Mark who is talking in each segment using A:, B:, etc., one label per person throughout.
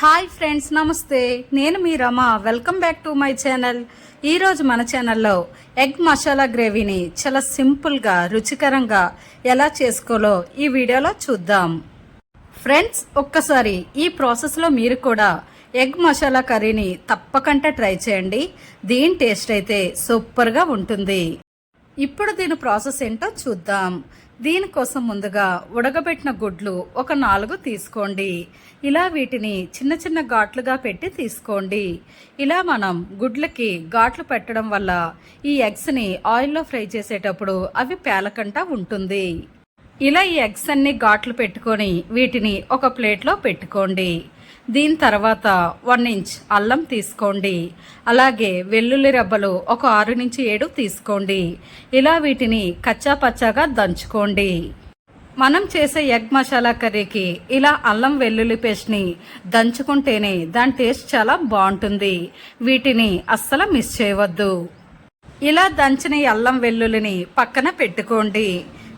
A: Hi friends నమస్తే. నేను మీ Rama. Welcome back to my channel. ఈరోజు మన ఛానల్లో ఎగ్ మసాలా గ్రేవీని చాలా సింపుల్గా రుచికరంగా ఎలా చేసుకోలో ఈ వీడియోలో చూద్దాం. ఫ్రెండ్స్ ఒక్కసారి ఈ ప్రాసెస్లో మీరు కూడా ఎగ్ మసాలా కర్రీని తప్పకుండా ట్రై చేయండి. దీని టేస్ట్ అయితే సూపర్గా ఉంటుంది. ఇప్పుడు దీని ప్రాసెస్ ఏంటో చూద్దాం. దీనికోసం ముందుగా ఉడకబెట్టిన గుడ్లు ఒక నాలుగు తీసుకోండి. ఇలా వీటిని చిన్న చిన్న ఘాట్లుగా పెట్టి తీసుకోండి. ఇలా మనం గుడ్లకి ఘాట్లు పెట్టడం వల్ల ఈ ఎగ్స్ని ఆయిల్లో ఫ్రై చేసేటప్పుడు అవి పేలకంట ఉంటుంది. ఇలా ఈ ఎగ్స్ అన్ని ఘాట్లు పెట్టుకొని వీటిని ఒక ప్లేట్లో పెట్టుకోండి. దీని తర్వాత వన్ ఇంచ్ అల్లం తీసుకోండి. అలాగే వెల్లుల్లి రెబ్బలు ఒక ఆరు నుంచి ఏడు తీసుకోండి. ఇలా వీటిని కచ్చా పచ్చాగా దంచుకోండి. మనం చేసే ఎగ్ మసాలా కర్రీకి ఇలా అల్లం వెల్లుల్లి పేస్ట్ని దంచుకుంటేనే దాని టేస్ట్ చాలా బాగుంటుంది. వీటిని అస్సలు మిస్ చేయవద్దు. ఇలా దంచిన అల్లం వెల్లుల్లిని పక్కన పెట్టుకోండి.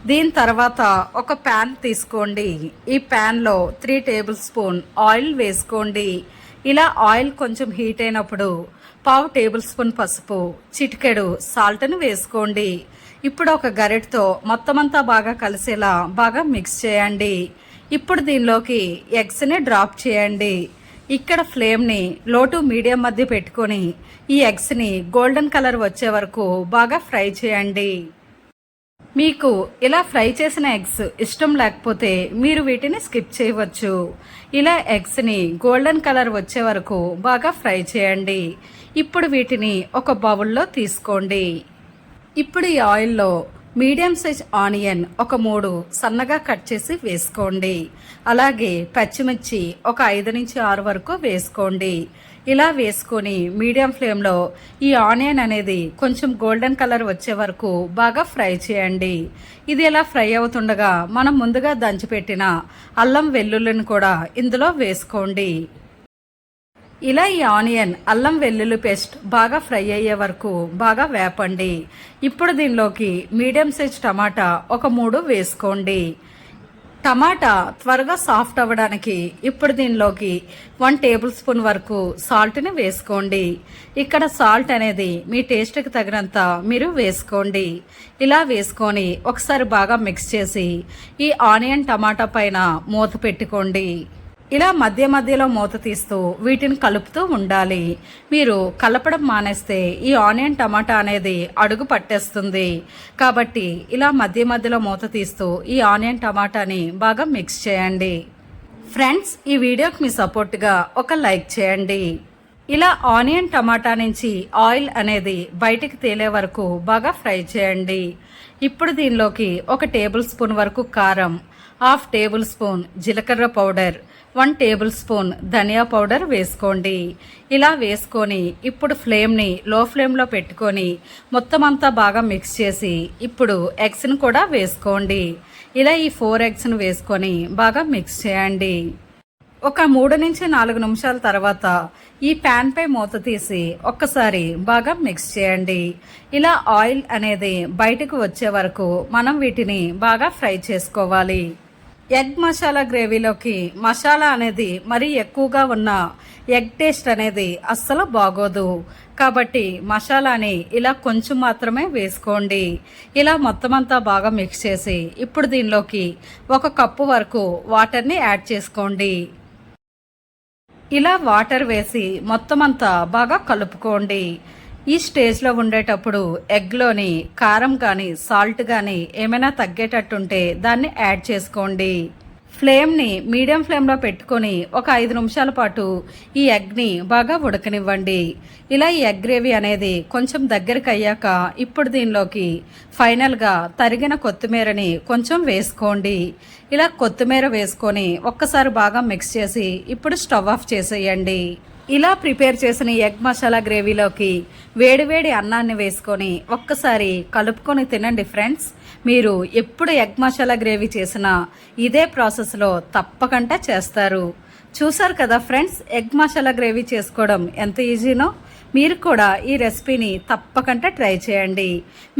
A: దీని తర్వాత ఒక ప్యాన్ తీసుకోండి. ఈ ప్యాన్లో త్రీ టేబుల్ స్పూన్ ఆయిల్ వేసుకోండి. ఇలా ఆయిల్ కొంచెం హీట్ అయినప్పుడు పావు టేబుల్ స్పూన్ పసుపు చిటికెడు సాల్ట్ను వేసుకోండి. ఇప్పుడు ఒక గరిటతో మొత్తం అంతా బాగా కలిసేలా బాగా మిక్స్ చేయండి. ఇప్పుడు దీనిలోకి ఎగ్స్ని డ్రాప్ చేయండి. ఇక్కడ ఫ్లేమ్ని లో టు మీడియం మధ్య పెట్టుకొని ఈ ఎగ్స్ని గోల్డెన్ కలర్ వచ్చే వరకు బాగా ఫ్రై చేయండి. మీకు ఇలా ఫ్రై చేసిన ఎగ్స్ ఇష్టం లేకపోతే మీరు వీటిని స్కిప్ చేయవచ్చు. ఇలా ఎగ్స్ని గోల్డెన్ కలర్ వచ్చే వరకు బాగా ఫ్రై చేయండి. ఇప్పుడు వీటిని ఒక బౌల్లో తీసుకోండి. ఇప్పుడు ఈ ఆయిల్లో మీడియం సైజ్ ఆనియన్ ఒక మూడు సన్నగా కట్ చేసి వేసుకోండి. అలాగే పచ్చిమిర్చి ఒక ఐదు నుంచి ఆరు వరకు వేసుకోండి. ఇలా వేసుకొని మీడియం ఫ్లేమ్లో ఈ ఆనియన్ అనేది కొంచెం గోల్డెన్ కలర్ వచ్చే వరకు బాగా ఫ్రై చేయండి. ఇది ఇలా ఫ్రై అవుతుండగా మనం ముందుగా దంచిపెట్టిన అల్లం వెల్లుల్లిని కూడా ఇందులో వేసుకోండి. ఇలా ఈ ఆనియన్ అల్లం వెల్లుల్లి పేస్ట్ బాగా ఫ్రై అయ్యే వరకు బాగా వేపండి. ఇప్పుడు దీనిలోకి మీడియం సైజ్ టమాటా ఒక మూడు వేసుకోండి. టమాటా త్వరగా సాఫ్ట్ అవ్వడానికి ఇప్పుడు దీనిలోకి వన్ టేబుల్ స్పూన్ వరకు సాల్ట్ని వేసుకోండి. ఇక్కడ సాల్ట్ అనేది మీ టేస్ట్కి తగినంత మీరు వేసుకోండి. ఇలా వేసుకొని ఒకసారి బాగా మిక్స్ చేసి ఈ ఆనియన్ టమాటా పైన మూత పెట్టుకోండి. ఇలా మధ్య మధ్యలో మూత తీస్తూ వీటిని కలుపుతూ ఉండాలి. మీరు కలపడం మానేస్తే ఈ ఆనియన్ టమాటా అనేది అడుగు పట్టేస్తుంది. కాబట్టి ఇలా మధ్య మధ్యలో మూత తీస్తూ ఈ ఆనియన్ టమాటాని బాగా మిక్స్ చేయండి. ఫ్రెండ్స్ ఈ వీడియోకి మీ సపోర్ట్గా ఒక లైక్ చేయండి. ఇలా ఆనియన్ టమాటా నుంచి ఆయిల్ అనేది బయటికి తేలే వరకు బాగా ఫ్రై చేయండి. ఇప్పుడు దీనిలోకి ఒక టేబుల్ స్పూన్ వరకు కారం హాఫ్ టేబుల్ స్పూన్ జీలకర్ర పౌడర్ వన్ టేబుల్ స్పూన్ ధనియా పౌడర్ వేసుకోండి. ఇలా వేసుకొని ఇప్పుడు ఫ్లేమ్ని లో ఫ్లేమ్లో పెట్టుకొని మొత్తం అంతా బాగా మిక్స్ చేసి ఇప్పుడు ఎగ్స్ని కూడా వేసుకోండి. ఇలా ఈ ఫోర్ ఎగ్స్ను వేసుకొని బాగా మిక్స్ చేయండి. ఒక మూడు నుంచి నాలుగు నిమిషాల తర్వాత ఈ ప్యాన్పై మూత తీసి ఒక్కసారి బాగా మిక్స్ చేయండి. ఇలా ఆయిల్ అనేది బయటకు వచ్చే వరకు మనం వీటిని బాగా ఫ్రై చేసుకోవాలి. ఎగ్ మసాలా గ్రేవీలోకి మసాలా అనేది మరీ ఎక్కువగా ఉన్న ఎగ్ టేస్ట్ అనేది అస్సలు బాగోదు. కాబట్టి మసాలాని ఇలా కొంచెం మాత్రమే వేసుకోండి. ఇలా మొత్తం అంతా బాగా మిక్స్ చేసి ఇప్పుడు దీనిలోకి ఒక కప్పు వరకు వాటర్ని యాడ్ చేసుకోండి. ఇలా వాటర్ వేసి మొత్తం అంతా బాగా కలుపుకోండి. ఈ స్టేజ్లో ఉండేటప్పుడు ఎగ్లోని కారం కానీ సాల్ట్ కానీ ఏమైనా తగ్గేటట్టుంటే దాన్ని యాడ్ చేసుకోండి. ఫ్లేమ్ని మీడియం ఫ్లేమ్లో పెట్టుకొని ఒక ఐదు నిమిషాల పాటు ఈ ఎగ్ని బాగా ఉడకనివ్వండి. ఇలా ఈ ఎగ్ గ్రేవీ అనేది కొంచెం దగ్గరికి అయ్యాక ఇప్పుడు దీనిలోకి ఫైనల్గా తరిగిన కొత్తిమీరని కొంచెం వేసుకోండి. ఇలా కొత్తిమీర వేసుకొని ఒక్కసారి బాగా మిక్స్ చేసి ఇప్పుడు స్టవ్ ఆఫ్ చేసేయండి. ఇలా ప్రిపేర్ చేసిన ఎగ్ మసాలా గ్రేవీలోకి వేడివేడి అన్నాన్ని వేసుకొని ఒక్కసారి కలుపుకొని తినండి ఫ్రెండ్స్. మీరు ఎప్పుడు ఎగ్ మసాలా గ్రేవీ చేసినా ఇదే ప్రాసెస్లో తప్పకుండా చేస్తారు. చూసారు కదా ఫ్రెండ్స్ ఎగ్ మసాలా గ్రేవీ చేసుకోవడం ఎంత ఈజీనో? మీరు కూడా ఈ రెసిపీని తప్పకుండా ట్రై చేయండి.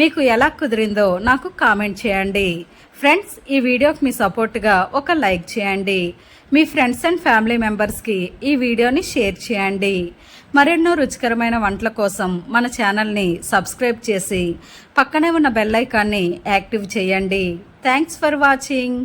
A: మీకు ఎలా కుదిరిందో నాకు కామెంట్ చేయండి. ఫ్రెండ్స్ ఈ వీడియోకి మీ సపోర్ట్గా ఒక లైక్ చేయండి. మీ ఫ్రెండ్స్ అండ్ ఫ్యామిలీ మెంబర్స్కి ఈ వీడియోని షేర్ చేయండి. మరెన్నో రుచికరమైన వంటల కోసం మన ఛానల్ని సబ్స్క్రైబ్ చేసి పక్కనే ఉన్న బెల్ ఐకాన్ని యాక్టివ్ చేయండి. Thanks for watching.